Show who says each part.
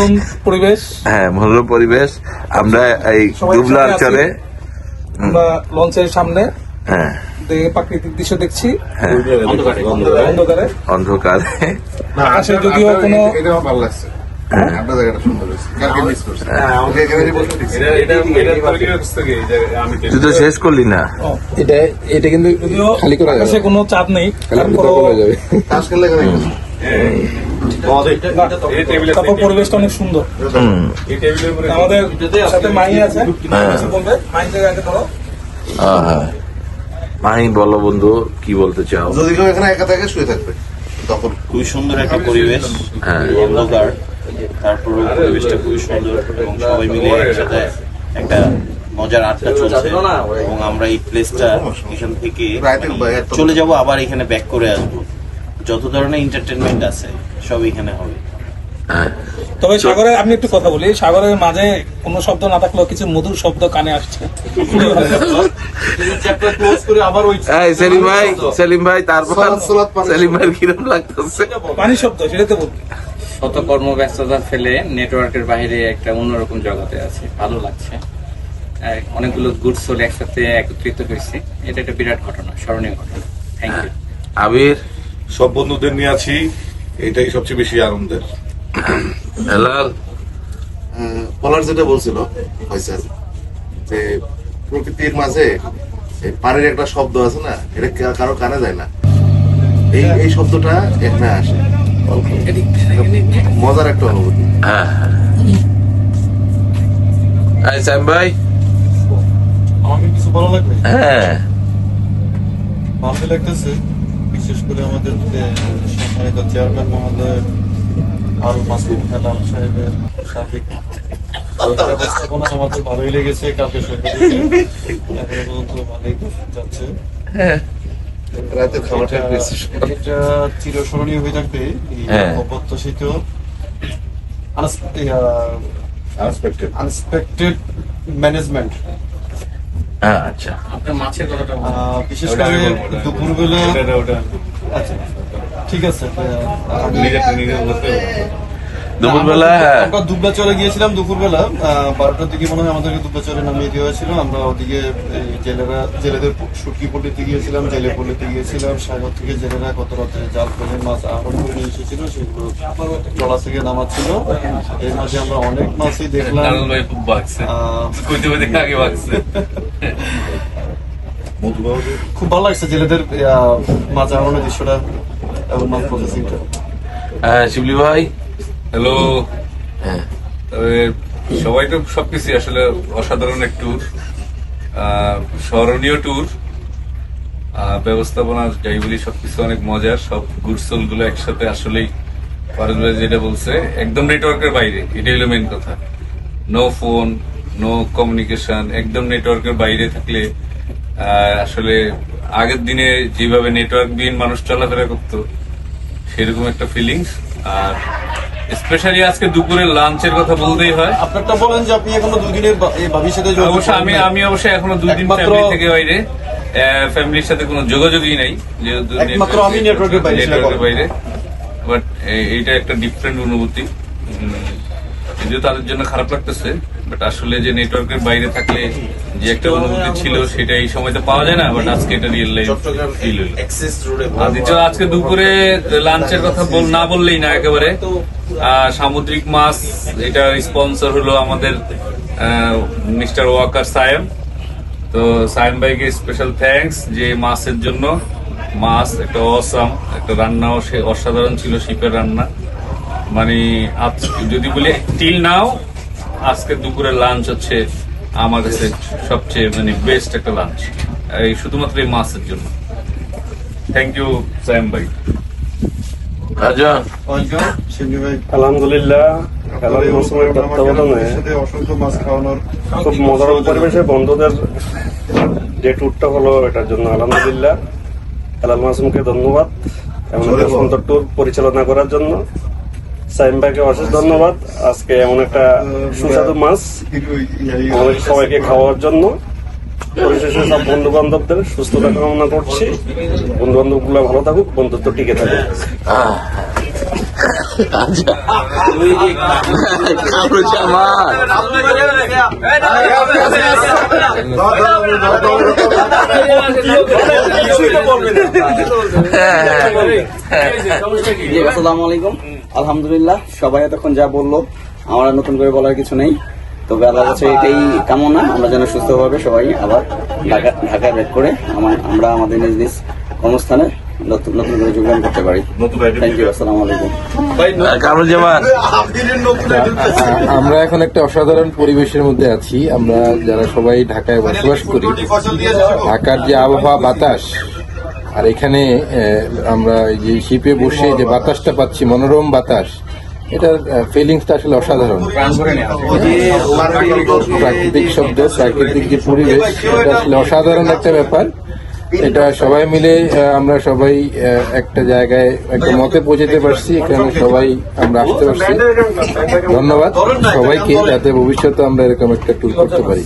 Speaker 1: মনোরম পরিবেশ?
Speaker 2: হ্যাঁ মনোরম পরিবেশ। আমরা এই দুবলার চরে
Speaker 1: আমরা লঞ্চের সামনে।
Speaker 2: হ্যাঁ।
Speaker 1: দেখে প্রাকৃতিক দৃশ্য দেখছি। অন্ধকারে।
Speaker 2: অন্ধকারে।
Speaker 1: আকাশে যদিও কোনো
Speaker 3: ভালো লাগছে।
Speaker 2: তুই তো শেষ করলি না।
Speaker 4: এটা এটা কিন্তু খালি করা যাবে।
Speaker 1: কোনো চাঁদ নেই।
Speaker 4: যাবে।
Speaker 1: তারপর পরিবেশটা অনেক সুন্দর। আমাদের সাথে মাই আছে।
Speaker 2: হ্যাঁ।
Speaker 1: মাই থেকে আগে ধরো।
Speaker 2: হ্যাঁ। মাহি বলো বন্ধু কি বলতে চাও?
Speaker 3: যদি কেউ এখানে একা থাকে শুয়ে থাকবে তখন।
Speaker 5: খুবই সুন্দর একটা পরিবেশ
Speaker 2: হ্যাঁ।
Speaker 5: অন্ধকার। তারপর পরিবেশটা খুবই সুন্দর। এবং সবাই মিলে একসাথে একটা মজার আড্ডা চলছে। এবং আমরা এই প্লেসটা এখান থেকে
Speaker 3: এত-
Speaker 5: চলে যাব আবার এখানে ব্যাক করে আসব। যত ধরনের এন্টারটেনমেন্ট আছে সব এখানে হবে।
Speaker 2: হ্যাঁ
Speaker 1: তবে সাগরে আমি একটু কথা বলি সাগরের মাঝে কোনো শব্দ না থাকলেও কিছু মধুর শব্দ কানে আসছে।
Speaker 2: এই সেলিম ভাই সেলিম ভাই তারপর সেলিম ভাই কিরম লাগতেছে?
Speaker 1: পানি শব্দ সেটাতে বলবি
Speaker 6: শত কর্মব্যস্ততা ফেলে নেটওয়ার্কের বাইরে একটা অন্যরকম জগতে আছে। ভালো লাগছে। অনেকগুলো গুড সোল একসাথে একত্রিত হয়েছে। এটা একটা বিরাট ঘটনা স্মরণীয় ঘটনা। Thank you
Speaker 2: Abir?
Speaker 7: সব বন্ধুদের নিয়ে আছি। এটাই সবচেয়ে বেশি আনন্দের।
Speaker 2: হেলাল?
Speaker 3: পলার যেটা বলছিল ফয়সাল যে প্রকৃতির মাঝে এই পানির একটা শব্দ আছে না এটা কারও কানে যায় না। এই এই শব্দটা এখানে আসে। মজার একটা অনুভূতি।
Speaker 2: হ্যাঁ হ্যাঁ। ভাই?
Speaker 8: আমাকে কিছু ভালো লাগবে?
Speaker 2: হ্যাঁ।
Speaker 8: ভালো লাগতেছে। বিশেষ করে আমাদের সম্মানিত চেয়ারম্যান মহোদয় আল মাসুদ হেলাল সাহেবের সার্বিক ব্যবস্থাপনা আমাদের ভালোই লেগেছে কালকে সরকার এখনও পর্যন্ত ভালোই যাচ্ছে। এটা- চিরস্মরণীয় হয়ে থাকবে। অপ্রত্যাশিত
Speaker 7: আনএক্সপেক্টেড
Speaker 8: আনএক্সপেক্টেড ম্যানেজমেন্ট
Speaker 2: আচ্ছা।
Speaker 6: আপনার মাছের
Speaker 8: বিশেষ করে দুপুরবেলা আচ্ছা ঠিক আছে
Speaker 2: দুপুরবেলা হ্যাঁ।
Speaker 8: আমরা দুবলা চলে গিয়েছিলাম দুপুরবেলা। আহ, বারোটার দিকে মনে হয় আমাদেরকে দুবলা চলে নামিয়ে দেওয়া হয়েছিল। আমরা ওদিকে জেলেরা জেলেদের সুটকি পল্লিতে গিয়েছিলাম জেলে পল্লিতে গিয়েছিলাম। সাগর থেকে জেলেরা কত রাতে জাল ফেলে মাছ আহরণ করে নিয়ে এসেছিল। সেগুলো ট্রলা থেকে নামাচ্ছিল। এর মাঝে আমরা অনেক মাছই দেখলাম। খুব ভালো লাগছে জেলেদের আহ, মাছ আহরণের দৃশ্যটা এবং মাছ প্রসেসিংটা
Speaker 2: হ্যাঁ শিবলি ভাই।
Speaker 7: হ্যালো
Speaker 2: হ্যাঁ।
Speaker 7: সবাই তো সবকিছু আসলে অসাধারণ এক ট্যুর স্মরণীয় ট্যুর ব্যবস্থাপনা যাই বলি সবকিছু অনেক মজার সব গুডসোলগুলো একসাথে আসলেই ফারুজ যেটা বলছে একদম নেটওয়ার্কের বাইরে এটাই হলো মেন কথা। নো ফোন নো কমিউনিকেশন একদম নেটওয়ার্কের বাইরে থাকলে আসলে আগের দিনে যেভাবে নেটওয়ার্ক বিহীন মানুষ চলাফেরা করতো সেরকম একটা ফিলিংস আর স্পেশালি আজকে দুপুরের লাঞ্চের কথা বলতেই হয়।
Speaker 8: আপনারটা বলেন যে আপনি এখনও দুদিনের ভবিষ্যতে অবশ্যই ভাবির সাথে
Speaker 7: অবশ্য আমি আমি অবশ্য এখনও দুই দিন ফ্যামিলি থেকে বাইরে। ফ্যামিলির সাথে কোনো যোগাযোগই নাই যেহেতু
Speaker 8: একমাত্র আমি নেটওয়ার্কের বাইরে
Speaker 7: বাইরে। বাট এইটা একটা ডিফারেন্ট অনুভূতি। যদিও তাদের জন্য খারাপ লাগতেছে বাট আসলে যে নেটওয়ার্কের বাইরে থাকলে যে একটা অনুভূতি ছিল সেটা এই সময়তে পাওয়া যায় না বাট আজকে এটা রিয়েল লাইফ ফিল হলো। আর আজকে দুপুরে লাঞ্চের কথা বল না বললেই না একেবারে। সামুদ্রিক মাছ এটা স্পন্সর হলো আমাদের মিস্টার ওয়াকার সায়েম। তো সায়েম ভাইকে স্পেশাল থ্যাঙ্কস যে মাছের জন্য। মাছ একটা অসাম একটা রান্নাও সে অসাধারণ ছিল শিপের রান্না। মানে আজ যদি বলি টিল নাও আজকে দুপুরের লাঞ্চ হচ্ছে আমার কাছে সবচেয়ে মানে বেস্ট একটা লাঞ্চ এই শুধুমাত্র এই মাছের জন্য। থ্যাংক ইউ সায়েম ভাই।
Speaker 4: আলহামদুলিল্লাহ খুব মজার পরিবেশে বন্ধুদের যে ট্যুরটা হলো এটার জন্য আলহামদুলিল্লাহ। হেলাল মাসুমকে ধন্যবাদ। এমন সুন্দর ট্যুর পরিচালনা করার জন্য। সাইম ভাইকে অশেষ ধন্যবাদ। আজকে এমন একটা সুস্বাদু মাছ আমাদের সবাইকে খাওয়ার জন্য। পরিশেষে সব বন্ধু বান্ধবদের সুস্থতা কামনা করছি। বন্ধু বান্ধবগুলো ভালো থাকুক বন্ধুত্ব টিকে থাকুক।
Speaker 2: আচ্ছা হ্যাঁ, হ্যাঁ।
Speaker 9: আসসালামু আলাইকুম। আলহামদুলিল্লাহ সবাই এতক্ষণ যা বলল আমার নতুন করে বলার কিছু নেই। তবে আল্লাহ কাছে এটাই কামনা আমরা যেন সুস্থভাবে সবাই আবার ঢাকা ঢাকায় ব্যাক করে আমার- আমরা আমাদের নিজ নিজ কর্মস্থানে নতুন নতুন করে যোগদান করতে পারি। থ্যাংক ইউ আসসালামু আলাইকুম।
Speaker 2: কামরুজ্জামান
Speaker 10: আমরা এখন একটা অসাধারণ পরিবেশের মধ্যে আছি। আমরা যারা সবাই ঢাকায় বসবাস করি ঢাকার যে আবহাওয়া বাতাস আর এখানে আমরা যে শিপে বসে যে বাতাসটা পাচ্ছি, মনোরম বাতাস, এটার ফিলিংসটা আসলে অসাধারণ। প্রাকৃতিক শব্দ, প্রাকৃতিক যে পরিবেশ, এটা আসলে অসাধারণ একটা ব্যাপার। এটা সবাই মিলে আমরা সবাই একটা জায়গায়, একটা মতে পৌঁছাতে পারছি, এখানে সবাই আমরা আসতে পারছি। ধন্যবাদ সবাইকে, যাতে ভবিষ্যতে আমরা এরকম একটা ট্যুর করতে পারি।